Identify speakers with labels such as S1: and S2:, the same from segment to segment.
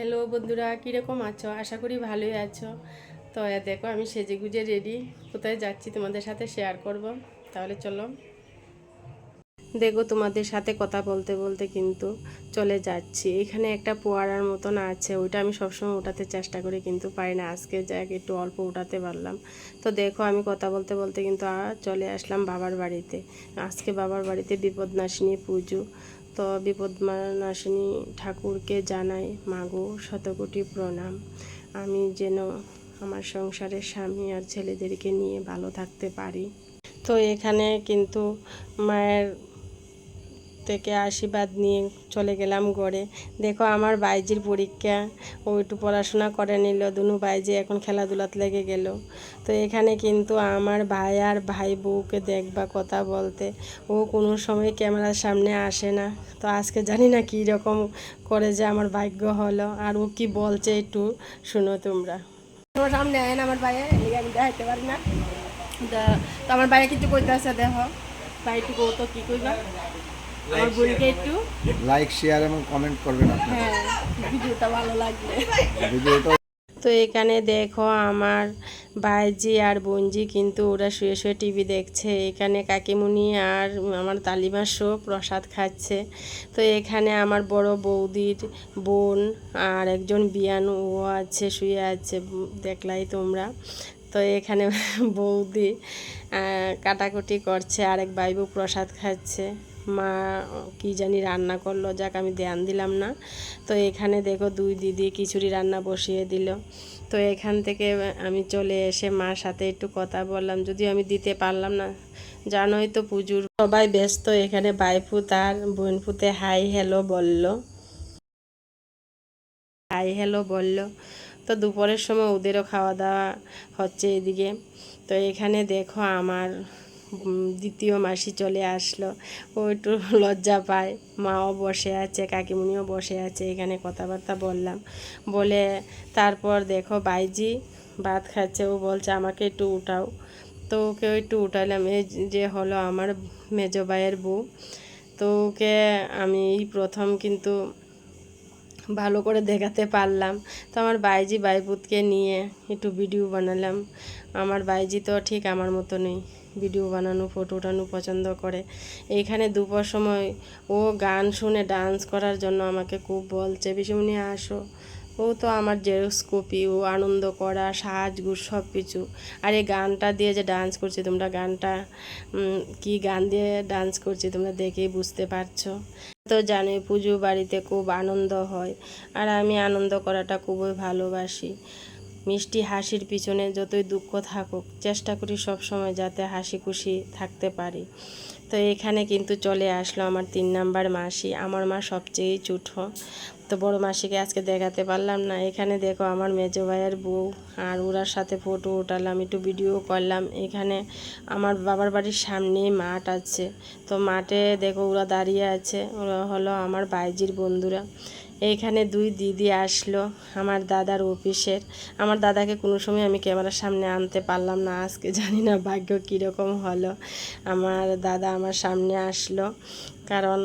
S1: Hello বন্ধুরা, কীরকম আছো? আশা করি ভালোই আছো। তো দেখো, আমি সেজে গুজে রেডি কোথায় যাচ্ছি তোমাদের সাথে শেয়ার করব? তাহলে চলো। দেখো, তোমাদের সাথে কথা বলতে বলতে কিন্তু চলে যাচ্ছি। এখানে একটা পোয়ারার মতন আছে, ওইটা আমি সবসময় উঠাতে চেষ্টা করি, কিন্তু পারি না। আজকে যাক, একটু অল্প উঠাতে পারলাম। তো দেখো, আমি কথা বলতে বলতে কিন্তু চলে আসলাম বাবার বাড়িতে। আজকে বাবার বাড়িতে বিপদনাশিনী পুজো। তো বিপদনাশিনী ঠাকুরকে জানাই, মাগো, শতকোটি প্রণাম। আমি যেন আমার সংসারের স্বামী আর ছেলেদেরকে নিয়ে ভালো থাকতে পারি। তো এখানে কিন্তু মায়ের থেকে আশীর্বাদ নিয়ে চলে গেলাম গড়ে দেখো আমার বাইজির পরীক্ষা। ও একটু পড়াশোনা করে নিল। দুনু বাইজি এখন খেলাধুলাতে লেগে গেল। তো এখানে কিন্তু আমার ভাই আর ভাই বউকে দেখবা কথা বলতে। ও কোনো সময় ক্যামেরার সামনে আসে না। তো আজকে জানি না কী রকম করে যে আমার ভাগ্য হলো। আর ও কি বলছে একটু শুনো তোমরা। তোমার সামনে আয় না আমার ভাইয়ে আমি দেখাইতে পারি না। তা- তো আমার ভাইয়ে কিছু কইতে আছে দেখো। ভাই কৌতো কি কইবা। আমার একটু
S2: লাইক শেয়ার এবং কমেন্ট করবেন আপনারা।
S1: হ্যাঁ ভিডিওটা ভালো লাগবে
S2: ভিডিওটা
S1: তো এখানে দেখো আমার ভাইজি আর বোনজি কিন্তু ওরা শুয়ে শুয়ে টিভি দেখছে। এখানে কাকিমুনি আর আমার তালিমা শো প্রসাদ খাচ্ছে। তো এখানে আমার বড় বৌদির বোন আর একজন বিয়ান ও আছে শুয়ে আছে দেখলাই তোমরা। তো এখানে বৌদি কাটাকুটি করছে আরেক বাইবু প্রসাদ খাচ্ছে। মা কি জানি রান্না করল, যাক আমি ধ্যান দিলাম না। তো এখানে দেখো দুই দিদি খিচুড়ি রান্না বসিয়ে দিল। তো এখান থেকে আমি চলে এসে মার সাথে একটু কথা বললাম। যদিও আমি দিতে পারলাম না, জানোই তো পুজোর। সবাই ব্যস্ত, এখানে বাইফুত আর বোনফুতে হাই হ্যালো বলল। হাই হ্যালো বলল। তো দুপুরের সময় ওদেরও খাওয়া দাওয়া হচ্ছে এদিকে। তো এখানে দেখো আমার দ্বিতীয় মাসি চলে আসলো। ও একটু লজ্জা পায়। মাও বসে আছে, কাকিমুনিও বসে আছে, এখানে কথাবার্তা বললাম। বলে, তারপর দেখো বাইজি ভাত খাচ্ছে। ও বলছে, আমাকে একটু উঠাও। তো ওকে একটু উঠালাম। এই যে হলো আমার মেজো ভাইয়ের বউ। তো ওকে আমি এই প্রথম কিন্তু ভালো করে দেখাতে পারলাম। তো আমার বাইজি বাইপুতকে নিয়ে একটু ভিডিও বানালাম। আমার বাইজি তো ঠিক আমার মতো নেই। ভিডিও বানানো ফটো ওঠানো পছন্দ করে। এইখানে দুপুর সময় ও গান শুনে ডান্স করার জন্য আমাকে খুব বলছে পিসুমনি আসো। ও তো আমার জেরক্স কপি ও আনন্দ করা সাজগুজ সব কিছু আর এই গানটা দিয়ে যে ডান্স করছি, তোমরা গানটা কি গান দিয়ে ডান্স করছি তোমরা দেখেই বুঝতে পারছ। তো জানোই পুজো বাড়িতে খুব আনন্দ হয়, আর আমি আনন্দ করাটা খুবই ভালোবাসি। মিষ্টি হাসির পিছনে যতই দুঃখ থাকুক, চেষ্টা করি সব সময় যাতে হাসি খুশি থাকতে পারি। তো এখানে কিন্তু চলে আসলো আমার তিন নাম্বার মাসি। আমার মা সবচেয়ে চুঠো তো বড় মাসিকে আজকে দেখাতে পারলাম না। এখানে দেখো আমার মেজো ভাইয়ের বউ আর ওরার সাথে ফটো উঠালাম, একটু ভিডিও করলাম। এখানে আমার বাবার বাড়ির সামনেই মাঠ আছে। তো মাঠে দেখো ওরা দাঁড়িয়ে আছে। ওরা হলো আমার বাইজির বন্ধুরা। এইখানে দুই দিদি আসলো, আমার দাদার অফিসের। আমার দাদাকে কোনো সময় আমি ক্যামেরার সামনে আনতে পারলাম না, আজকে জানি না ভাগ্য কীরকম হলো। আমার দাদা আমার সামনে আসলো, কারণ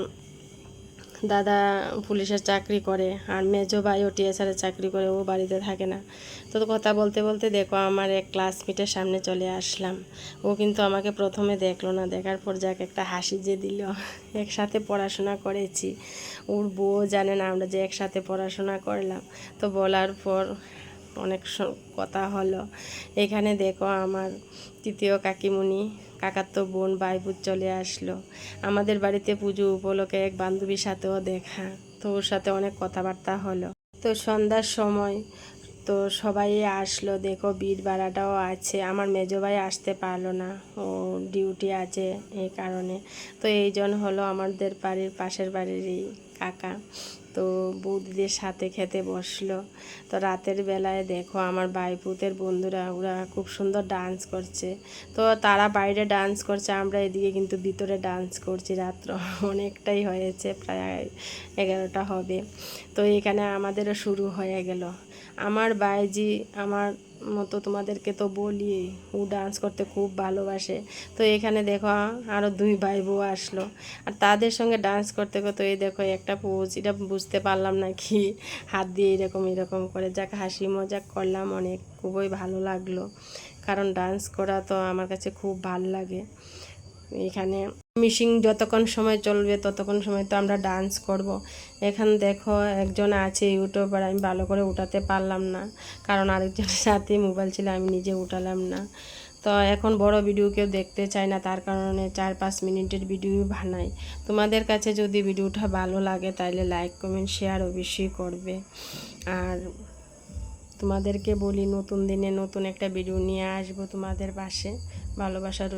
S1: দাদা পুলিশের চাকরি করে আর মেজো ভাইও টিএসআরের চাকরি করে, ও বাড়িতে থাকে না। তো কথা বলতে বলতে দেখো আমার এক ক্লাসমেটের সামনে চলে আসলাম। ও কিন্তু আমাকে প্রথমে দেখল না, দেখার পর যাক একটা হাসি যে দিল। একসাথে পড়াশোনা করেছি। ওর বউ জানে না আমরা যে একসাথে পড়াশোনা করলাম। তো বলার পর অনেক কথা হলো। এখানে দেখো আমার তৃতীয় কাকিমুনি কাকার তো বোন বাইপুর চলে আসলো। আমাদের বাড়িতে পুজো উপলক্ষে এক বান্ধবীর সাথেও দেখা। তো ওর সাথে অনেক কথাবার্তা হলো। তো সন্ধ্যার সময় তো সবাই আসলো, দেখো বীর বাড়াটাও আছে। আমার মেজো ভাই আসতে পারল না। ও ডিউটি আছে এই কারণে। তো এই জন হলো আমাদের বাড়ির পাশের বাড়িরই কাকা। তো বৌদিদের সাথে খেতে বসল। তো রাতের বেলায় দেখো আমার বাইপুতের বন্ধুরা, ওরা খুব সুন্দর ডান্স করছে। তো তারা বাইরে ডান্স করছে, আমরা এদিকে কিন্তু ভিতরে ডান্স করছি। রাত্র অনেকটাই হয়েছে, প্রায় এগারোটা হবে। তো এখানে আমাদেরও শুরু হয়ে গেল। আমার বাইজি, আমার মতো তোমাদেরকে তো বলি, ও ডান্স করতে খুব ভালোবাসে। তো এখানে দেখো আরও দুই ভাই বউ আসলো। আর তাদের সঙ্গে ডান্স করতে করতে এই দেখো, একটা পোজ এটা বুঝতে পারলাম না কি, হাত দিয়ে এরকম এরকম করে। যাক, হাসি মজাক করলাম অনেক, খুবই ভালো লাগল। কারণ ডান্স করা তো আমার কাছে খুব ভালো লাগে। এখানে মিশিং যতক্ষণ সময় চলবে ততক্ষণ সময় তো আমরা ডান্স করব। এখানে দেখো একজন আছে ইউটিউবার, আমি ভালো করে উঠাতে পারলাম না। কারণ আরেকজনের সাথে মোবাইল ছিল, আমি নিজে উঠালাম না। তো এখন বড় ভিডিও কেউ দেখতে চায় না, তার কারণে চার পাঁচ মিনিটের ভিডিও বানাই। তোমাদের কাছে যদি ভিডিওটা ভালো লাগে তাহলে লাইক কমেন্ট শেয়ার অবশ্যই করবে। আর তোমাদেরকে বলি, নতুন দিনে নতুন একটা ভিডিও নিয়ে আসব তোমাদের পাশে। ভালোবাসার